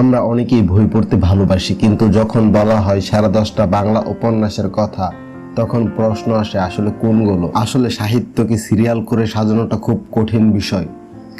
আমরা অনেকেই বই পড়তে ভালোবাসি, কিন্তু যখন বলা হয় সারা দশটা বাংলা উপন্যাসের কথা, তখন প্রশ্ন আসে আসলে কোনগুলো? আসলে সাহিত্যকে সিরিয়াল করে সাজানোটা খুব কঠিন বিষয়?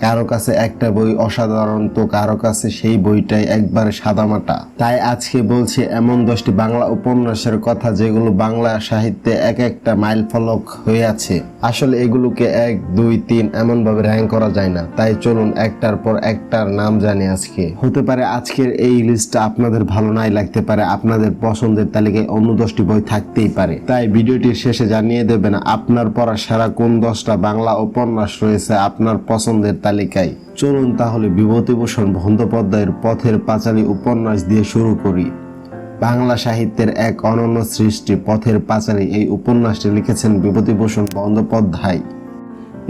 কারও কাছে একটা বই অসাধারণ, তো কারও কাছে সেই বইটাই একবারে সাদামাটা। তাই আজকে বলছি এমন দশটি বাংলা উপন্যাসের কথা যেগুলো বাংলা সাহিত্যে এক একটা মাইল ফলক হয়ে আছে। আসলে এগুলোকে এক, দুই, তিন এমন ভাবে র্যাঙ্ক করা যায় না। তাই চলুন একটার পর একটার নাম জানি আজকে। হতে পারে আজকের এই লিস্টটা আপনাদের ভালো নাই লাগতে পারে, আপনাদের পছন্দের তালিকায় অন্য দশটি বই থাকতেই পারে। তাই ভিডিওটির শেষে জানিয়ে দেবেন, আপনার পড়া সারা কোন দশটা বাংলা উপন্যাস রয়েছে, আপনার পছন্দের তালিকায়। চলুন তাহলে বিভূতিভূষণ বন্দ্যোপাধ্যায়ের পথের পাঁচালী উপন্যাস দিয়ে শুরু করি। বাংলা সাহিত্যের এক অনন্য সৃষ্টি পথের পাঁচালী এই উপন্যাসটি লিখেছেন বিভূতিভূষণ বন্দ্যোপাধ্যায়।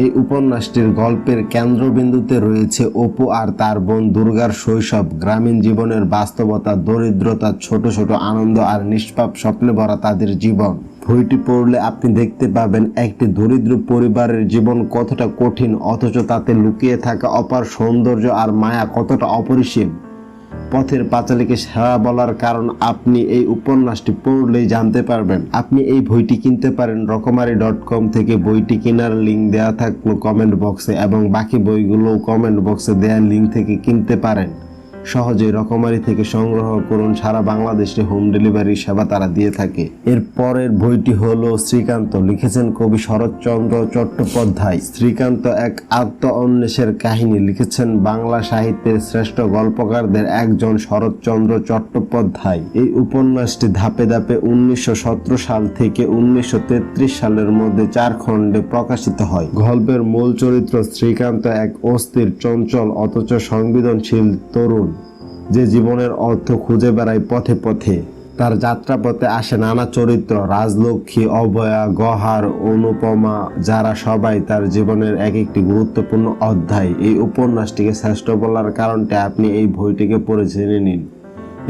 এই উপন্যাসটির গল্পের কেন্দ্রবিন্দুতে রয়েছে অপু আর তার বোন দুর্গার শৈশব, গ্রামীণ জীবনের বাস্তবতা, দরিদ্রতা, ছোট ছোট আনন্দ আর নিষ্পাপ স্বপ্নে ভরা তাদের জীবন। বইটি পড়লে আপনি দেখতে পাবেন একটি দরিদ্র পরিবারের জীবন কতটা কঠিন, অথচ তাতে লুকিয়ে থাকা অপার সৌন্দর্য আর মায়া কতটা অপরিসীম। পথের পাঁচালীকে সেরা বলার কারণ আপনি এই উপন্যাসটি পড়লেই জানতে পারবেন। আপনি এই বইটি কিনতে পারেন রকমারি ডট কম থেকে। বইটি কেনার লিঙ্ক দেওয়া থাকল কমেন্ট বক্সে এবং বাকি বইগুলো কমেন্ট বক্সে দেওয়ার লিঙ্ক থেকে কিনতে পারেন। সহজে রকমারি থেকে সংগ্রহ করুন সারা বাংলাদেশে হোম ডেলিভারি সেবা তারা দিয়ে থাকে। এর পরের বইটি হল শ্রীকান্ত, লিখেছেন কবি শরৎচন্দ্র চট্টোপাধ্যায়। শ্রীকান্ত এক আত্ম অন্বেষের কাহিনী, লিখেছেন বাংলা সাহিত্যের শ্রেষ্ঠ গল্পকারদের একজন শরৎচন্দ্র চট্টোপাধ্যায়। এই উপন্যাসটি ধাপে ধাপে উনিশশো সতেরো সাল থেকে উনিশশো তেত্রিশ সালের মধ্যে চার খণ্ডে প্রকাশিত হয়। গল্পের মূল চরিত্র শ্রীকান্ত এক অস্থির, চঞ্চল, অথচ সংবেদনশীল তরুণ। যে জীবনের অর্থ খুঁজে বেড়ায় পথে পথে, তার যাত্রাপথে আসে নানা চরিত্র, রাজলক্ষ্মী, অভয়া, গহার, অনুপমা, যারা সবাই তার জীবনের এক একটি গুরুত্বপূর্ণ অধ্যায়। এই উপন্যাসটিকে শ্রেষ্ঠ বলার কারণটা আপনি এই বইটিকে পড়ে জেনে নিন।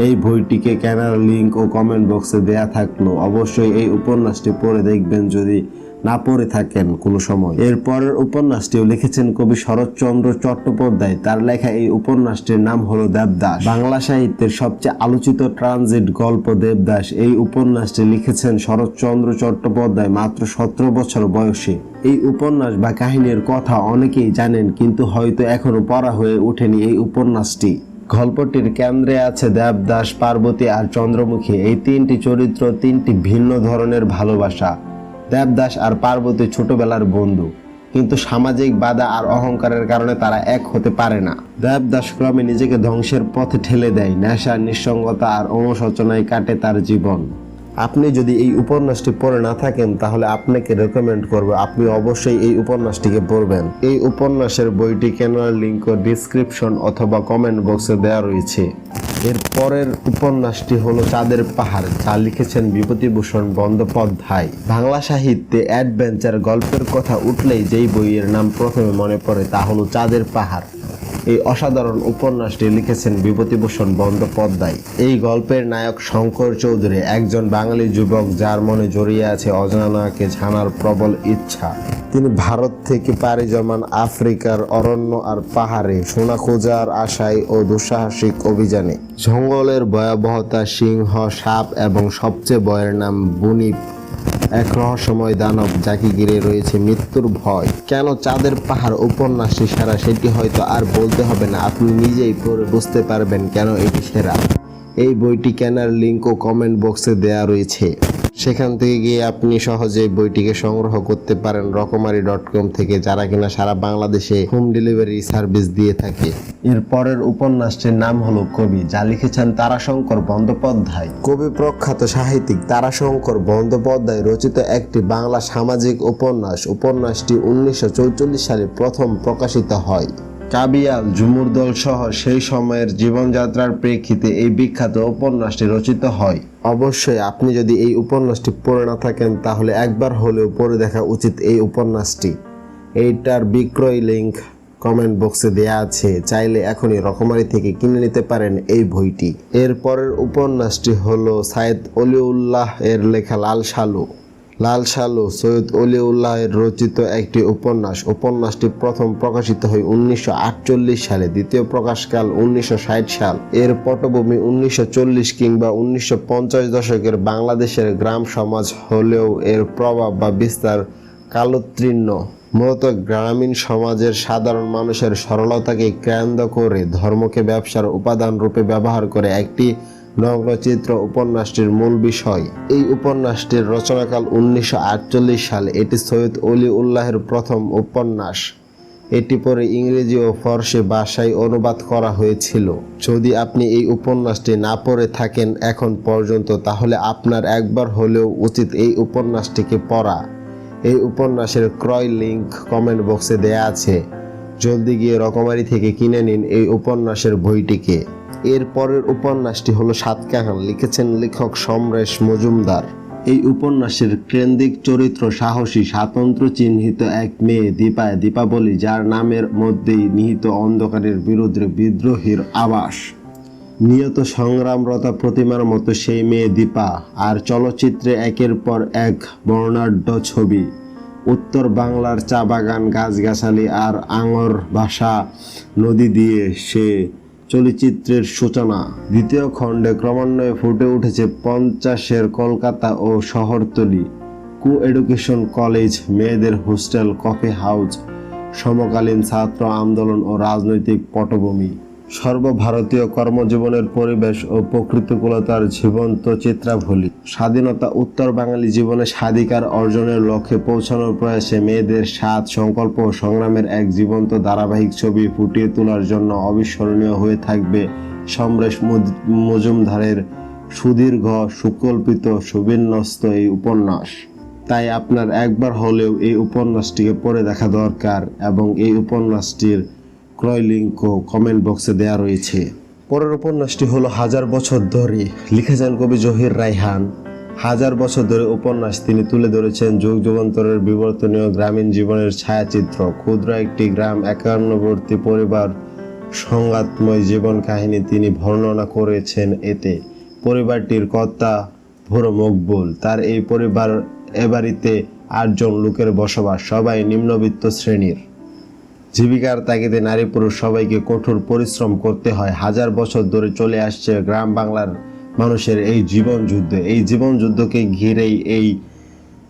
এই বইটিকে কেনার লিঙ্ক ও কমেন্ট বক্সে দেয়া থাকল। অবশ্যই এই উপন্যাসটি পড়ে দেখবেন যদি না পড়ে থাকেন কোনো সময়। এর পরের উপন্যাসটিও লিখেছেন কবি শরৎচন্দ্র চট্টোপাধ্যায়। তার লেখা এই উপন্যাসটির নাম হলো দেবদাস। বাংলা সাহিত্যের সবচেয়ে আলোচিত ট্রানজিট গল্প দেবদাস। এই উপন্যাসটি লিখেছেন শরৎচন্দ্র চট্টোপাধ্যায় মাত্র সতেরো বছর বয়সে। এই উপন্যাস বা কাহিনীর কথা অনেকেই জানেন, কিন্তু হয়তো এখনও পড়া হয়ে ওঠেনি এই উপন্যাসটি। গল্পটির কেন্দ্রে আছে দেবদাস, পার্বতী আর চন্দ্রমুখী। এই তিনটি চরিত্র তিনটি ভিন্ন ধরনের ভালোবাসা। দেবদাস আর পার্বতী ছোটবেলার বন্ধু। কিন্তু সামাজিক বাধা আর অহংকারের কারণে তারা এক হতে পারে না। দেবদাস ক্রমে নিজেকে ধ্বংসের পথে ঠেলে দেয়, নেশা, নিঃসঙ্গতা আর অনুশোচনায় কাটে তার জীবন। আপনি যদি এই উপন্যাসটি পড়ে না থাকেন, তাহলে আপনাকে রেকমেন্ড করব, আপনি অবশ্যই এই উপন্যাসটিকে পড়বেন। এই উপন্যাসের বইটি কেনার লিঙ্ক ডিসক্রিপশন অথবা কমেন্ট বক্সে দেওয়া রয়েছে। এর পরের উপন্যাসটি হলো চাঁদের পাহাড়, যা লিখেছেন বিভূতিভূষণ বন্দ্যোপাধ্যায়। বাংলা সাহিত্যে অ্যাডভেঞ্চার গল্পের কথা উঠলেই যেই বইয়ের নাম প্রথমে মনে পড়ে তা হলো চাঁদের পাহাড়। এই অসাধারণ উপন্যাসটি লিখেছেন বিভূতিভূষণ বন্দ্যোপাধ্যায়। এই গল্পের নায়ক শঙ্কর চৌধুরী, একজন বাঙালি যুবক যার মনে জড়িয়ে আছে অজানাকে জানার প্রবল ইচ্ছা। তিনি ভারত থেকে পাড়ি জমান আফ্রিকার অরণ্য আর পাহাড়ে সোনা খোঁজার আশায় ও দুঃসাহসিক অভিযানে। জঙ্গলের ভয়াবহতা, সিংহ, সাপ এবং সবচেয়ে বয়ের নাম বুনিপ এক রহস্যময় দানব যাকে ঘিরে রয়েছে মৃত্যুর ভয়। কেন চাঁদের পাহাড় উপন্যাসটি সেরা, সেটি হয়তো আর বলতে হবে না। আপনি নিজেই পড়ে বুঝতে পারবেন কেন এটি সেরা। এই বইটি কেনার লিঙ্ক ও কমেন্ট বক্সে দেয়া রয়েছে। সেখান থেকে গিয়ে আপনি সহজেই বইটিকে সংগ্রহ করতে পারেন রকমারি ডট কম থেকে, যারা কিনা সারা বাংলাদেশে হোম ডেলিভারি সার্ভিস দিয়ে থাকে। এর পরের উপন্যাসটির নাম হলো কবি, যা লিখেছেন তারাশঙ্কর বন্দ্যোপাধ্যায়। কবি প্রখ্যাত সাহিত্যিক তারাশঙ্কর বন্দ্যোপাধ্যায় রচিত একটি বাংলা সামাজিক উপন্যাস। উপন্যাসটি উনিশশো সালে প্রথম প্রকাশিত হয়। কাবিয়াল, ঝুমুর দল সহ সেই সময়ের জীবনযাত্রার প্রেক্ষিতে এই বিখ্যাত উপন্যাসটি রচিত হয়। অবশ্যই আপনি যদি এই উপন্যাসটি পড়ে না থাকেন, তাহলে একবার হলেও পড়ে দেখা উচিত এই উপন্যাসটি। এইটার বিক্রয় লিঙ্ক কমেন্ট বক্সে দেয়া আছে। চাইলে এখনই রকমারি থেকে কিনে নিতে পারেন এই বইটি। এর পরের উপন্যাসটি হলো সাইদ অলিউল্লাহ এর লেখা লাল সালু লাল সালু সৈয়দ অলিউল্লাহের রচিত একটি উপন্যাস। উপন্যাসটি প্রথম প্রকাশিত হয় উনিশশো আটচল্লিশ সালে, দ্বিতীয় প্রকাশকাল উনিশশো ষাট সাল। এর পটভূমি উনিশশো চল্লিশ কিংবা উনিশশো পঞ্চাশ দশকের বাংলাদেশের গ্রাম সমাজ হলেও এর প্রভাব বা বিস্তার কালোত্তীর্ণ। মূলত গ্রামীণ সমাজের সাধারণ মানুষের সরলতাকে কেন্দ্র করে ধর্মকে ব্যবসার উপাদান রূপে ব্যবহার করে একটি নগ্নচিত্র উপন্যাসটির মূল বিষয়। এই উপন্যাসটির রচনাকাল উনিশশো সালে। এটি সৈয়দ অলি উল্লাহের প্রথম উপন্যাস। এটি পরে ইংরেজি ও ফরাসি ভাষায় অনুবাদ করা হয়েছিল। যদি আপনি এই উপন্যাসটি না পড়ে থাকেন এখন পর্যন্ত, তাহলে আপনার একবার হলেও উচিত এই উপন্যাসটিকে পড়া। এই উপন্যাসের ক্রয় লিংক কমেন্ট বক্সে দেয়া আছে। জলদি গিয়ে রকমারি থেকে কিনে নিন এই উপন্যাসের বইটিকে। এর পরের উপন্যাসটি হলো সাতকাহান, লিখেছেন লেখক সমরেশ মজুমদার। এই উপন্যাসের কেন্দ্রিক চরিত্র সাহসী স্বাতন্ত্র চিহ্নিত এক মেয়ে দীপায় দীপাবলি, যার নামের মধ্যেই নিহিত অন্ধকারের বিরুদ্ধে বিদ্রোহীর আবাস। নিয়ত সংগ্রামরতা প্রতিমার মতো সেই মেয়ে দীপা, আর চলচ্চিত্রে একের পর এক বর্ণাঢ্য ছবি। উত্তর বাংলার চা বাগান, গাছগাছালি আর আঙর ভাষা নদী দিয়ে সে চলচ্চিত্রের সূচনা। দ্বিতীয় খণ্ডে ক্রমান্বয়ে ফুটে উঠেছে পঞ্চাশের কলকাতা ও শহরতলি। কো এডুকেশন কলেজ, মেয়েদের হোস্টেল, কফি হাউস, সমকালীন ছাত্র আন্দোলন ও রাজনৈতিক পটভূমি। সর্বভারতীয় কর্মজীবনের পরিবেশ ও প্রকৃতিকূলতার জীবন্ত চিত্রাভলি স্বাধীনতা উত্তর বাঙালি জীবনে স্বাধিকার অর্জনের লক্ষ্যে পৌঁছানোর প্রয়াসে মেয়েদের স্বাদ সংকল্প সংগ্রামের এক জীবন্ত ধারাবাহিক ছবি ফুটিয়ে তোলার জন্য অবিস্মরণীয় হয়ে থাকবে সমরেশ মজ- মজুমদারের সুদীর্ঘ, সুকল্পিত, সুবিন্যস্ত এই উপন্যাস। তাই আপনার একবার হলেও এই উপন্যাসটিকে পড়ে দেখা দরকার এবং এই উপন্যাসটির ক্রয় লিঙ্কও কমেন্ট বক্সে দেওয়া রয়েছে। পরের উপন্যাসটি হলো হাজার বছর ধরে। লিখেছেন কবি জহির রায়হান। হাজার বছর ধরে উপন্যাস তিনি তুলে ধরেছেন যুগ যুগান্তরের বিবর্তনীয় গ্রামীণ জীবনের ছায়াচিত্র। ক্ষুদ্র একটি গ্রাম, একান্নবর্তী পরিবার, সংঘাতময় জীবন কাহিনী তিনি বর্ণনা করেছেন এতে। পরিবারটির কর্তা ভোর মকবুল। তার এই পরিবার এ বাড়িতে আটজন লোকের বসবাস। সবাই নিম্নবিত্ত শ্রেণির। জীবিকার তাগিদে নারী পুরুষ সবাইকে কঠোর পরিশ্রম করতে হয়। হাজার বছর ধরে চলে আসছে গ্রাম বাংলার মানুষের এই জীবন যুদ্ধ। এই জীবন যুদ্ধকে ঘিরেই এই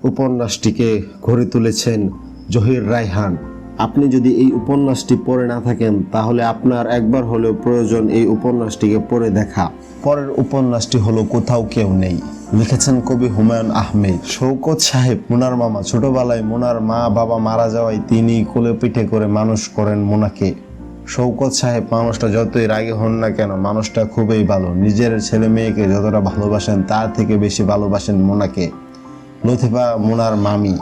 উপন্যাসটিকে গড়ে তুলেছেন জহির রায়হান। আপনি যদি এই উপন্যাসটি পড়ে না থাকেন, তাহলে আপনার একবার হলেও প্রয়োজন এই উপন্যাসটিকে পড়ে দেখা। পরের উপন্যাসটি হলো কোথাও কেউ নেই। লিখেছেন কবি হুমায়ুন আহমেদ। শৌকত সাহেব, মোনার মামা, ছোটবেলায় মোনার মা, বাবা মারা যাওয়ায় তিনি কোলে পিঠে করে মানুষ করেন মোনাকে। শৌকত সাহেব, মানুষটা যতই রাগে হন না কেন, মানুষটা খুবই ভালো। নিজের ছেলে মেয়েকে যতটা ভালোবাসেন, তার থেকে বেশি ভালোবাসেন মোনাকে। লতিফা মোনার মামি।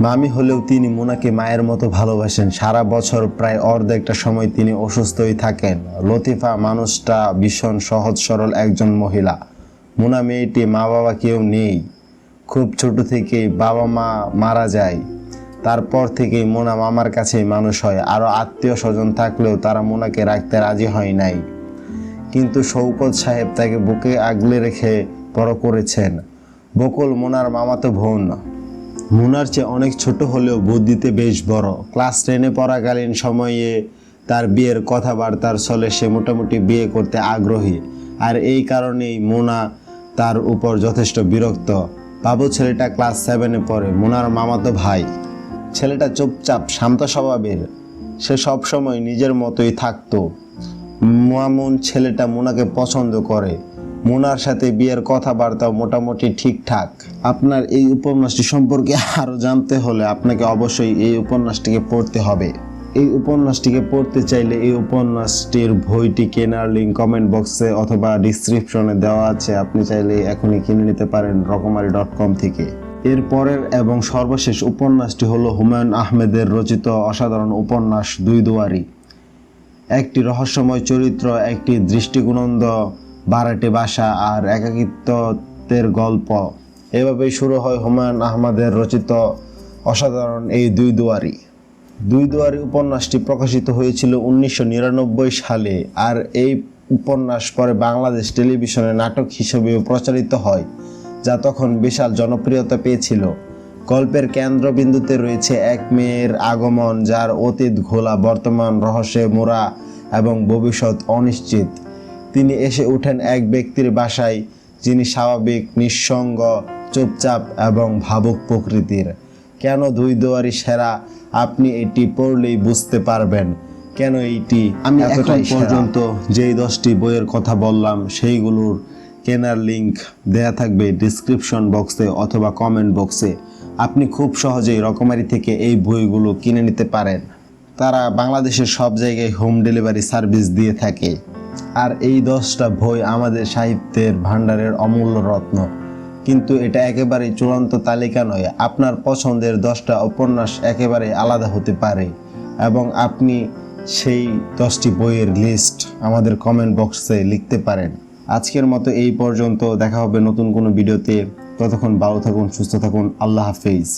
মামি হলেও তিনি মোনাকে মায়ের মতো ভালোবাসেন। সারা বছর প্রায় অর্ধেকটা সময় তিনি অসুস্থই থাকেন। লতিফা মানুষটা ভীষণ সহজ সরল একজন মহিলা। মোনা মেয়েটি মা বাবা কেউ নেই। খুব ছোট থেকেই বাবা মা মারা যায়। তারপর থেকেই মোনা মামার কাছেই মানুষ হয়। আরও আত্মীয় স্বজন থাকলেও তারা মোনাকে রাখতে রাজি হয় নাই। কিন্তু শৌকত সাহেব তাকে বুকে আগলে রেখে বড় করেছেন, বকুল, মোনার মামাতো বোন। মুনার চেয়ে অনেক ছোট হলেও বুদ্ধিতে বেশ বড়। ক্লাস টেনে পড়াকালীন সময়ে তার বিয়ের কথাবার্তার ছলে সে মোটামুটি বিয়ে করতে আগ্রহী। আর এই কারণেই মোনা তার উপর যথেষ্ট বিরক্ত। বাবু ছেলেটা ক্লাস সেভেনে পড়ে। মোনার মামাতো ভাই। ছেলেটা চুপচাপ শান্ত স্বভাবের। সে সবসময় নিজের মতোই থাকতো। মামুন ছেলেটা মোনাকে পছন্দ করে। মোনার সাথে বিয়ের কথাবার্তাও মোটামুটি ঠিকঠাক। আপনার এই উপন্যাসটি সম্পর্কে আরও জানতে হলে আপনাকে অবশ্যই এই উপন্যাসটিকে পড়তে হবে। এই উপন্যাসটিকে পড়তে চাইলে এই উপন্যাসটির বইটি কেনার লিঙ্ক কমেন্ট বক্সে অথবা ডিসক্রিপশনে দেওয়া আছে। আপনি চাইলে এখনই কিনে নিতে পারেন রকমারি ডট কম থেকে। এর পরের এবং সর্বশেষ উপন্যাসটি হলো হুমায়ুন আহমেদের রচিত অসাধারণ উপন্যাস দুই দুয়ারি। একটি রহস্যময় চরিত্র, একটি দৃষ্টিগুণন্দ বারাটে বাসা আর একাকিত্বের গল্প। এভাবেই শুরু হয় হুমায়ুন আহমেদের রচিত অসাধারণ এই দুই দুয়ারি। দুই দুয়ারি উপন্যাসটি প্রকাশিত হয়েছিল উনিশশো নিরানব্বই সালে, আর এই উপন্যাস পরে বাংলাদেশ টেলিভিশনে নাটক হিসেবেও প্রচারিত হয়, যা তখন বিশাল জনপ্রিয়তা পেয়েছিল। গল্পের কেন্দ্রবিন্দুতে রয়েছে এক মেয়ের আগমন, যার অতীত ঘোলা বর্তমান রহস্যে মোড়া এবং ভবিষ্যৎ অনিশ্চিত। তিনি এসে ওঠেন এক ব্যক্তির বাসায়, যিনি স্বাভাবিক, নিঃসঙ্গ, চুপচাপ এবং ভাবুক প্রকৃতির। কেন দুই দুয়ারি সেরা আপনি এটি পড়লেই বুঝতে পারবেন। কেন এইটি? আমি এতটাই পর্যন্ত যেই দশটি বইয়ের কথা বললাম সেইগুলোর কেনার লিংক দেয়া থাকবে ডিসক্রিপশন বক্সে অথবা কমেন্ট বক্সে। আপনি খুব সহজেই রকমারি থেকে এই বইগুলো কিনে নিতে পারেন। তারা বাংলাদেশের সব জায়গায় হোম ডেলিভারি সার্ভিস দিয়ে থাকে। আর এই দশটা বই আমাদের সাহিত্যের ভাণ্ডারের অমূল্য রত্ন। কিন্তু এটা একেবারে চূড়ান্ত তালিকা নয়। আপনার পছন্দের দশটা উপন্যাস একেবারে আলাদা হতে পারে এবং আপনি সেই দশটি বইয়ের লিস্ট আমাদের কমেন্ট বক্সে লিখতে পারেন। আজকের মতো এই পর্যন্ত। দেখা হবে নতুন কোনো ভিডিওতে ততক্ষণ ভালো থাকুন, সুস্থ থাকুন। আল্লাহ হাফেজ।